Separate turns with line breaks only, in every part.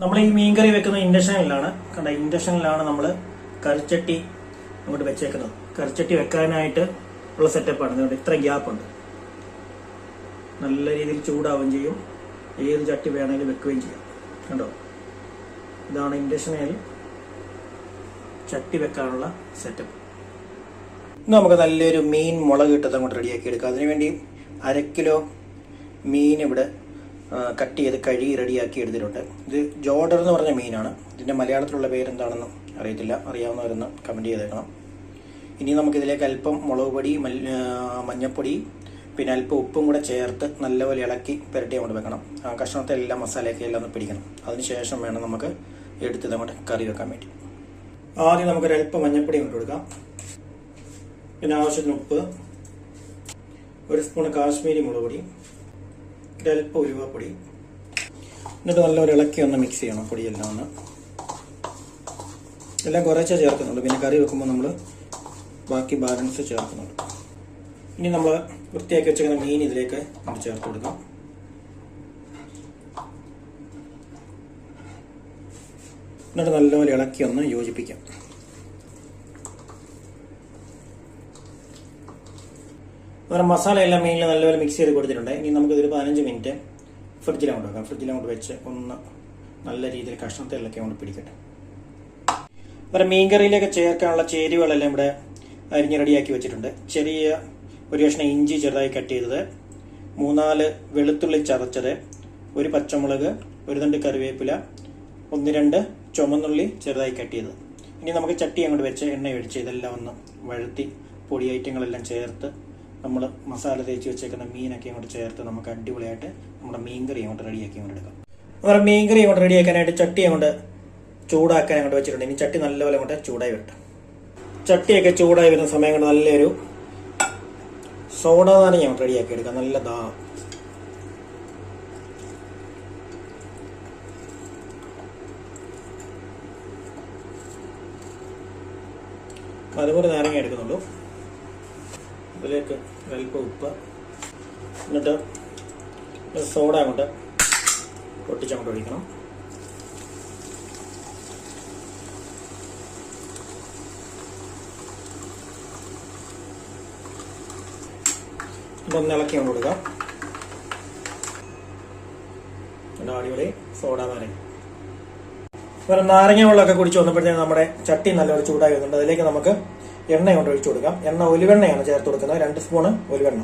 നമ്മൾ ഈ മീൻ കറി വെക്കുന്ന ഇൻഡക്ഷനിലാണ്. കണ്ട ഇൻഡക്ഷനിലാണ് നമ്മൾ കറിച്ചട്ടി അങ്ങോട്ട് വെച്ചേക്കുന്നത്. കറിച്ചട്ടി വെക്കാനായിട്ട് ഉള്ള സെറ്റപ്പാണ്. അതുകൊണ്ട് ഇത്ര ഗ്യാപ്പ് ഉണ്ട് നല്ല രീതിയിൽ ചൂടാവുകയും ചെയ്യും. ഏത് ചട്ടി വേണമെങ്കിലും വെക്കുകയും ചെയ്യാം. കണ്ടോ? ഇതാണ് ഇൻഡക്ഷനിൽ ചട്ടി വെക്കാനുള്ള സെറ്റപ്പ്. നമുക്ക് നല്ലൊരു മീൻ മുളക് ഇട്ടത് അങ്ങോട്ട് റെഡിയാക്കി എടുക്കാം അതിനുവേണ്ടി അര കിലോ മീൻ ഇവിടെ കട്ട് ചെയ്ത് കഴുകി റെഡിയാക്കി എടുത്തിട്ടുണ്ട്. ഇത് ജോർഡർ എന്ന് പറഞ്ഞ മീനാണ്. ഇതിന്റെ മലയാളത്തിലുള്ള പേരെന്താണെന്ന് അറിയത്തില്ല. അറിയാവുന്നവരൊന്ന് കമന്റ് ചെയ്തേക്കണം. ഇനി നമുക്കിതിലേക്ക് അല്പം മുളക് പൊടി മഞ്ഞപ്പൊടി പിന്നെ അല്പം ഉപ്പും കൂടെ ചേർത്ത് നല്ലപോലെ ഇളക്കി പുരട്ടി അങ്ങോട്ട് വെക്കണം. ആ കഷ്ണത്തെ എല്ലാ മസാലയൊക്കെ എല്ലാം ഒന്ന് പിടിക്കണം. അതിനുശേഷം വേണം നമുക്ക് എടുത്തത് അങ്ങോട്ട് കറി വെക്കാൻ വേണ്ടി. ആദ്യം നമുക്കൊരു അല്പം മഞ്ഞപ്പൊടി കൊണ്ട് കൊടുക്കാം. പിന്നെ ആവശ്യത്തിന് ഉപ്പ്. ഒരു സ്പൂൺ കാശ്മീരി മുളക് പൊടി. ഒരല്പം പൊടി. എന്നിട്ട് നല്ലൊരു ഇളക്കി ഒന്ന് മിക്സ് ചെയ്യണം പൊടിയെല്ലാം ഒന്ന്. എല്ലാം കുറച്ചേ ചേർക്കുന്നുള്ളൂ. പിന്നെ കറി വെക്കുമ്പോൾ നമ്മൾ ബാക്കി ബാലൻസ് ചേർക്കുന്നുള്ളൂ ഇനി നമ്മൾ വൃത്തിയാക്കി വെച്ചിരിക്കുന്ന മീൻ ഇതിലേക്ക് നമ്മൾ ചേർത്ത് കൊടുക്കാം. എന്നിട്ട് നല്ലപോലെ ഇളക്കി ഒന്ന് യോജിപ്പിക്കാം. വേറെ മസാല എല്ലാം മീനിൽ നല്ലപോലെ മിക്സ് ചെയ്ത് കൊടുത്തിട്ടുണ്ട്. ഇനി നമുക്കിതൊരു പതിനഞ്ച് മിനിറ്റ് ഫ്രിഡ്ജിലങ്ങോട്ട് വെക്കാം. ഫ്രിഡ്ജിലങ്ങോട്ട് വെച്ച് ഒന്ന് നല്ല രീതിയിൽ കഷ്ണത്തിലൊക്കെ അങ്ങോട്ട് പിടിക്കട്ടെ. വേറെ മീൻകറിയിലേക്ക് ചേർക്കാനുള്ള ചേരുവകളെല്ലാം ഇവിടെ അരിഞ്ഞ് റെഡിയാക്കി വെച്ചിട്ടുണ്ട്. ചെറിയ ഒരു കഷ്ണം ഇഞ്ചി ചെറുതായി കട്ട് ചെയ്തത്. മൂന്നാൽ വെളുത്തുള്ളി ചതച്ചത്. ഒരു പച്ചമുളക് ഒരു തണ്ട് കറിവേപ്പില ഒന്ന് രണ്ട് ചുമന്നുള്ളി ചെറുതായി കട്ട് ചെയ്തത്. ഇനി നമുക്ക് ചട്ടി അങ്ങോട്ട് വെച്ച് എണ്ണ ഒഴിച്ച് ഇതെല്ലാം ഒന്ന് വഴുത്തി പൊടി ഐറ്റങ്ങളെല്ലാം ചേർത്ത് നമ്മൾ മസാല തേച്ച് വെച്ചേക്കുന്ന മീനൊക്കെ അങ്ങോട്ട് ചേർത്ത് നമുക്ക് അടിപൊളിയായിട്ട് നമ്മുടെ മീൻകറി അങ്ങോട്ട് റെഡിയാക്കി അങ്ങോട്ട് എടുക്കാം. നമ്മുടെ മീൻകറി അങ്ങോട്ട് റെഡിയാക്കാനായിട്ട് ചട്ടി അങ്ങോട്ട് ചൂടാക്കാൻ അങ്ങോട്ട് വെച്ചിട്ടുണ്ട്. ഇനി ചട്ടി നല്ലപോലെ അങ്ങോട്ട് ചൂടായി വെട്ടാം ചട്ടിയൊക്കെ ചൂടായി വരുന്ന സമയം കൊണ്ട് നല്ലൊരു സോഡ നാരങ്ങ അങ്ങോട്ട് റെഡിയാക്കി എടുക്കാം. നല്ല ദാ. അതുപോലെ നാരങ്ങ എടുക്കുന്നുള്ളൂ. ഇതിലേക്ക് അല്പം ഉപ്പ് എന്നിട്ട് സോഡ അങ്ങോട്ട് പൊട്ടിച്ചങ്ങോട്ട് ഒഴിക്കണം. ഇതൊന്ന് ഇളക്കി കൊണ്ട് കൊടുക്കാം അടിപൊളി സോഡ നാരങ്ങ നാരങ്ങ വെള്ളമൊക്കെ കുടിച്ച് വന്നപ്പോഴത്തേക്ക് നമ്മുടെ ചട്ടി നല്ലൊരു ചൂടായി വരുന്നുണ്ട്. അതിലേക്ക് നമുക്ക് എണ്ണ കൊണ്ട് ഒഴിച്ചു കൊടുക്കാം. എണ്ണ ഒലിവെണ്ണയാണ് ചേർത്ത് കൊടുക്കുന്നത്. രണ്ട് സ്പൂണ് ഒലിവെണ്ണ.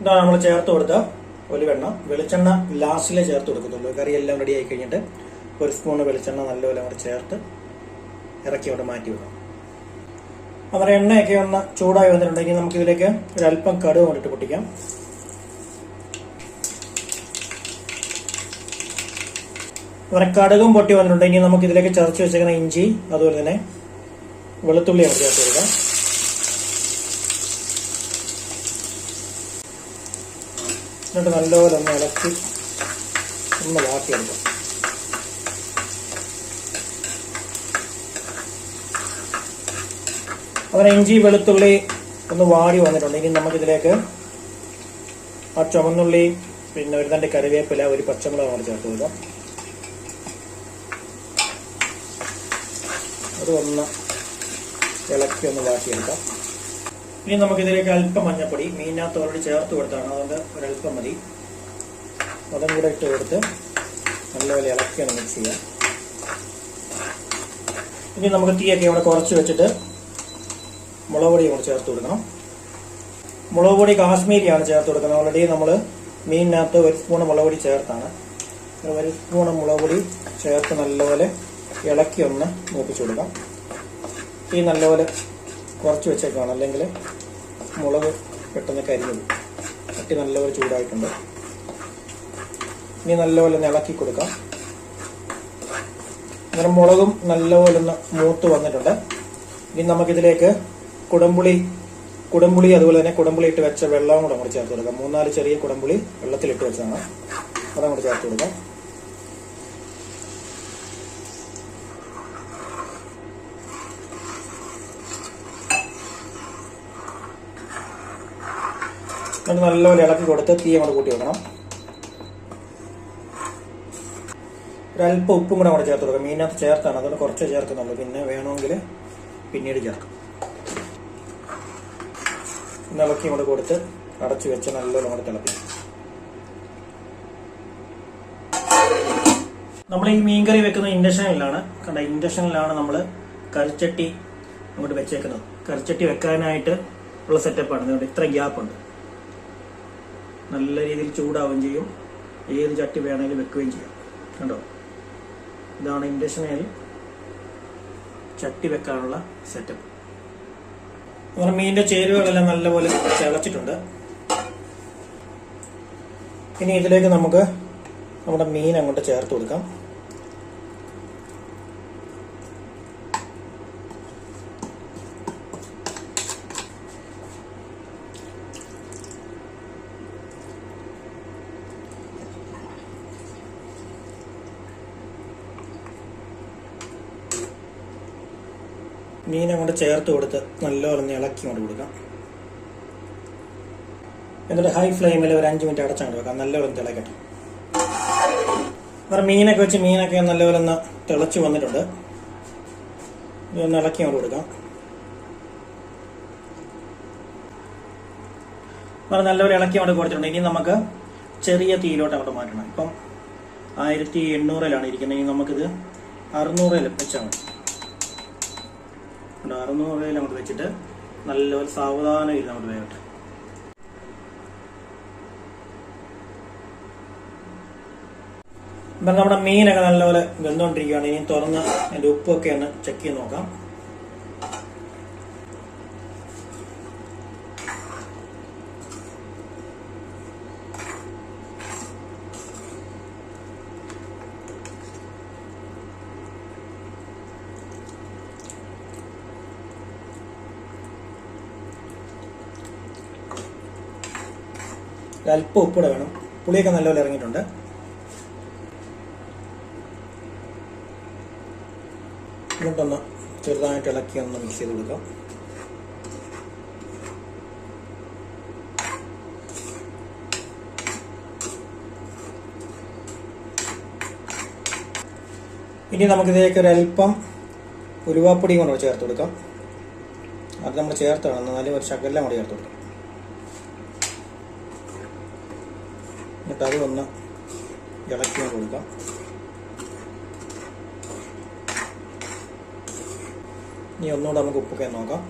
ഇതാണ് നമ്മൾ ചേർത്ത് കൊടുത്ത ഒലിവെണ്ണ. വെളിച്ചെണ്ണ ലാസ്റ്റിലേ ചേർത്ത് കൊടുക്കുന്നുള്ളൂ എല്ലാം റെഡി ആയി കഴിഞ്ഞിട്ട് ഒരു സ്പൂണ് വെളിച്ചെണ്ണ നല്ലപോലെ അങ്ങോട്ട് ചേർത്ത് ഇറക്കി അവിടെ മാറ്റി വെക്കാം. അവരുടെ എണ്ണയൊക്കെ ഒന്ന് ചൂടായി വന്നിട്ടുണ്ടെങ്കിൽ നമുക്കിതിലേക്ക് ഒരല്പം കടുക് കൊണ്ടിട്ട് പൊട്ടിക്കാം. കടുകും പൊട്ടി വന്നിട്ടുണ്ട്. ഇനി നമുക്ക് ഇതിലേക്ക് ചതച്ച് വെച്ചേക്കുന്ന ഇഞ്ചി അതുപോലെ തന്നെ വെളുത്തുള്ളി അങ്ങോട്ട് ചേർത്ത് കൊടുക്കാം എന്നിട്ട് നല്ലപോലെ ഒന്ന് ഇളക്കി ഒന്ന് വാട്ടിയെടുക്കാം അങ്ങനെ ഇഞ്ചി വെളുത്തുള്ളി ഒന്ന് വാടി വന്നിട്ടുണ്ട്. ഇനി നമുക്കിതിലേക്ക് ആ ചുമന്നുള്ളി പിന്നെ ഒരു തന്റെ കറിവേപ്പില ഒരു പച്ചമുളക് ചേർത്ത് കൊടുക്കാം അത് ഒന്ന് ഇളക്കി ഒന്ന് വാട്ടിയെടുക്കാം. ഇനി നമുക്കിതിലേക്ക് അല്പം മഞ്ഞപ്പൊടി മീനകത്ത് ഓൾറെഡി ചേർത്ത് കൊടുത്താണ്. അതുകൊണ്ട് ഒരല്പം മതി. അതും കൂടെ ഇട്ട് കൊടുത്ത് നല്ലപോലെ ഇളക്കി മിക്സ് ചെയ്യാം. ഇനി നമുക്ക് തീയൊക്കെ ഇവിടെ കുറച്ച് വെച്ചിട്ട് മുളക് പൊടി കൂടെ ചേർത്ത് കൊടുക്കണം. മുളക് പൊടി കാശ്മീരിയാണ് ചേർത്ത് കൊടുക്കുന്നത്. ഓൾറെഡി നമ്മൾ മീനിനകത്ത് ഒരു സ്പൂൺ മുളക് പൊടി ചേർത്താണ്. ഒരു സ്പൂൺ മുളക് പൊടി ചേർത്ത് നല്ലപോലെ ഇളക്കി ഒന്ന് മൂപ്പിച്ചു കൊടുക്കാം. ഈ നല്ലപോലെ കുറച്ച് വെച്ചേക്കാണ് അല്ലെങ്കിൽ മുളക് പെട്ടെന്ന് കരിഞ്ഞു കട്ടി നല്ലപോലെ ചൂടായിട്ടുണ്ട്. ഇനി നല്ലപോലെ ഒന്ന് ഇളക്കി കൊടുക്കാം. അങ്ങനെ മുളകും നല്ലപോലെ ഒന്ന് മൂത്ത് വന്നിട്ടുണ്ട്. ഇനി നമുക്കിതിലേക്ക് കുടംപുളി കുടംപുളി അതുപോലെ തന്നെ കുടംപുളി ഇട്ട് വെച്ച വെള്ളവും കൂടെ അങ്ങോട്ട് ചേർത്ത് കൊടുക്കാം. മൂന്നാൽ ചെറിയ കുടംപുളി വെള്ളത്തിലിട്ട് വെച്ചതാണ്. അതങ്ങോട്ട് ചേർത്ത് കൊടുക്കാം. എന്നിട്ട് നല്ലപോലെ ഇളക്കി കൊടുത്ത് തീ അങ്ങോട്ട് കൂട്ടി വെക്കണം. ഒരല്പം ഉപ്പും കൂടെ അവിടെ ചേർത്ത് കൊടുക്കാം. മീനകത്ത് ചേർത്താണ്. അതുകൊണ്ട് കുറച്ച് ചേർക്കുന്നുള്ളൂ. പിന്നെ വേണമെങ്കിൽ പിന്നീട് ചേർക്കും. ഇളക്കി അങ്ങോട്ട് കൊടുത്ത് അടച്ചു വെച്ച് നല്ലോണം അങ്ങോട്ട് തിളപ്പിക്കും. നമ്മൾ ഈ മീൻകറി വെക്കുന്ന ഇൻഡക്ഷനിലാണ്. കണ്ട ഇൻഡക്ഷനിലാണ് നമ്മൾ കറിച്ചട്ടി അങ്ങോട്ട് വെച്ചേക്കുന്നത്. കറിച്ചട്ടി വെക്കാനായിട്ട് ഉള്ള സെറ്റപ്പാണ് ഇത്ര ഗ്യാപ്പ് ഉണ്ട്. നല്ല രീതിയിൽ ചൂടാവുകയും ചെയ്യും. ഏത് ചട്ടി വേണമെങ്കിലും വെക്കുകയും ചെയ്യാം. കണ്ടോ? ഇതാണ് ഇൻഡക്ഷനിൽ ചട്ടി വെക്കാനുള്ള സെറ്റപ്പ് നമ്മുടെ മീനിന്റെ ചേരുവകളെല്ലാം നല്ലപോലെ തിളച്ചിട്ടുണ്ട്. ഇനി ഇതിലേക്ക് നമുക്ക് നമ്മുടെ മീൻ അങ്ങോട്ട് ചേർത്ത് കൊടുക്കാം. മീൻ അങ്ങോട്ട് ചേർത്ത് കൊടുത്ത് നല്ലോണം ഇളക്കി കൊണ്ട് കൊടുക്കാം. എന്നിട്ട് ഹൈ ഫ്ലെയിമിൽ ഒരു അഞ്ച് മിനിറ്റ് അടച്ചങ്ങോട്ട് വെക്കാം. നല്ലോണം തിളക്കട്ടെ. വേറെ മീനൊക്കെ വെച്ച് മീനൊക്കെ നല്ലപോലെ ഒന്ന് തിളച്ച് വന്നിട്ടുണ്ട്. ഇതൊന്ന് ഇളക്കി അങ്ങോട്ട് കൊടുക്കാം. വേറെ നല്ലപോലെ ഇളക്കി അങ്ങോട്ട് കൊടുത്തിട്ടുണ്ട്. ഇനി നമുക്ക് ചെറിയ തീയിലോട്ട് അങ്ങോട്ട് മാറ്റണം. ഇപ്പം ആയിരത്തി എണ്ണൂറിലാണ് ഇരിക്കുന്നത്. ഇനി നമുക്കിത് അറുന്നൂറിൽ വെച്ചാൽ മതി. ഉണ്ട് അറുന്നൂറിൽ അങ്ങോട്ട് വെച്ചിട്ട് നല്ലപോലെ സാവധാനം ഇരുന്ന് അങ്ങോട്ട് വേകട്ടെ ഇപ്പം നമ്മുടെ മീനൊക്കെ നല്ലപോലെ വെന്തുകൊണ്ടിരിക്കുകയാണ്. ഇനി തുറന്ന് അതിന്റെ ഉപ്പൊക്കെ ഒന്ന് ചെക്ക് ചെയ്ത് നോക്കാം. അല്പം ഉപ്പിടെ വേണം. പുളിയൊക്കെ നല്ലപോലെ ഇറങ്ങിയിട്ടുണ്ട്. എന്നിട്ടൊന്ന് ചെറുതായിട്ട് ഇളക്കി ഒന്ന് മിക്സ് ചെയ്ത് കൊടുക്കാം. ഇനി നമുക്കിതിലേക്ക് ഒരു അല്പം ഉലുവാപ്പൊടിയും കൂടെ ചേർത്ത് കൊടുക്കാം. അത് നമ്മൾ ചേർത്താണ്. എന്നാലും ഒരു ശകലം കൂടി ചേർത്ത് കൊടുക്കാം. എന്നിട്ട് അത് ഒന്ന് ഇളക്കി കൊടുക്കാം. ഇനി ഒന്നുകൂടെ നമുക്ക് ഉപ്പൊക്കെ നോക്കാം.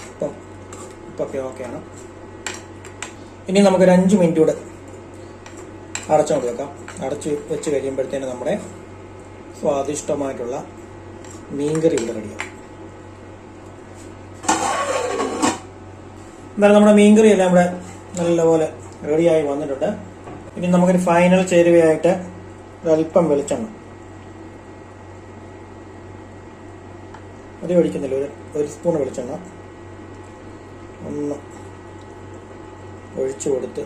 ഇപ്പം ഉപ്പം ഉപ്പൊക്കെ ഓക്കെയാണ് ഇനി നമുക്കൊരു അഞ്ച് മിനിറ്റ് കൂടെ അടച്ചുകൊണ്ട് വെക്കാം അടച്ച് വെച്ച് കഴിയുമ്പോഴത്തേന് നമ്മുടെ സ്വാദിഷ്ടമായിട്ടുള്ള മീൻകറി ഇവിടെ റെഡിയാവും എന്തായാലും നമ്മുടെ മീൻകറി എല്ലാം ഇവിടെ നല്ലപോലെ റെഡിയായി വന്നിട്ടുണ്ട്. ഇനി നമുക്കൊരു ഫൈനൽ ചേരുവയായിട്ട് ഒരല്പം വെളിച്ചെണ്ണ. അത് ഒഴിക്കുന്നില്ല. ഒരു ഒരു സ്പൂൺ വെളിച്ചെണ്ണ. ഒന്ന് ഒഴിച്ചു കൊടുത്ത്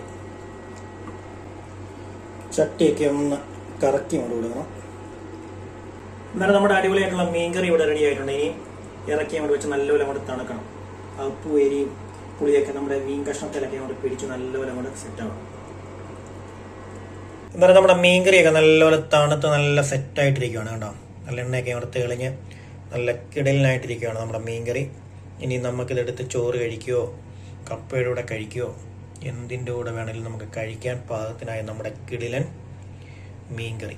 ചട്ടിയൊക്കെ ഒന്ന് കറക്കി കൊണ്ട് കൊടുക്കണം. എന്നാലും നമ്മുടെ അടിപൊളിയായിട്ടുള്ള മീൻകറി ഇവിടെ റെഡി ആയിട്ടുണ്ട്. ഇനി ഇറക്കി അങ്ങോട്ട് വെച്ച് നല്ലപോലെ അങ്ങോട്ട് തണുക്കണം. ഉപ്പ് എരിയും പുളിയൊക്കെ നമ്മുടെ മീൻ കഷ്ണത്തിലൊക്കെ അങ്ങോട്ട് പിടിച്ച് നല്ലപോലെ അങ്ങോട്ട് സെറ്റ് ആവണം. എന്നാലും നമ്മുടെ മീൻകറിയൊക്കെ നല്ലപോലെ തണുത്ത് നല്ല സെറ്റായിട്ടിരിക്കുകയാണ് കേട്ടോ. നല്ല എണ്ണയൊക്കെ അങ്ങോട്ട് തെളിഞ്ഞ് നല്ല കിടലിനായിട്ടിരിക്കുകയാണ് നമ്മുടെ മീൻകറി. ഇനി നമുക്കിതെടുത്ത് ചോറ് കഴിക്കുകയോ കപ്പയുടെ കൂടെ കഴിക്കുകയോ എന്തിന്റെ കൂടെ വേണമെങ്കിലും നമുക്ക് കഴിക്കാൻ പാകത്തിനായ നമ്മുടെ കിടിലൻ മീൻകറി.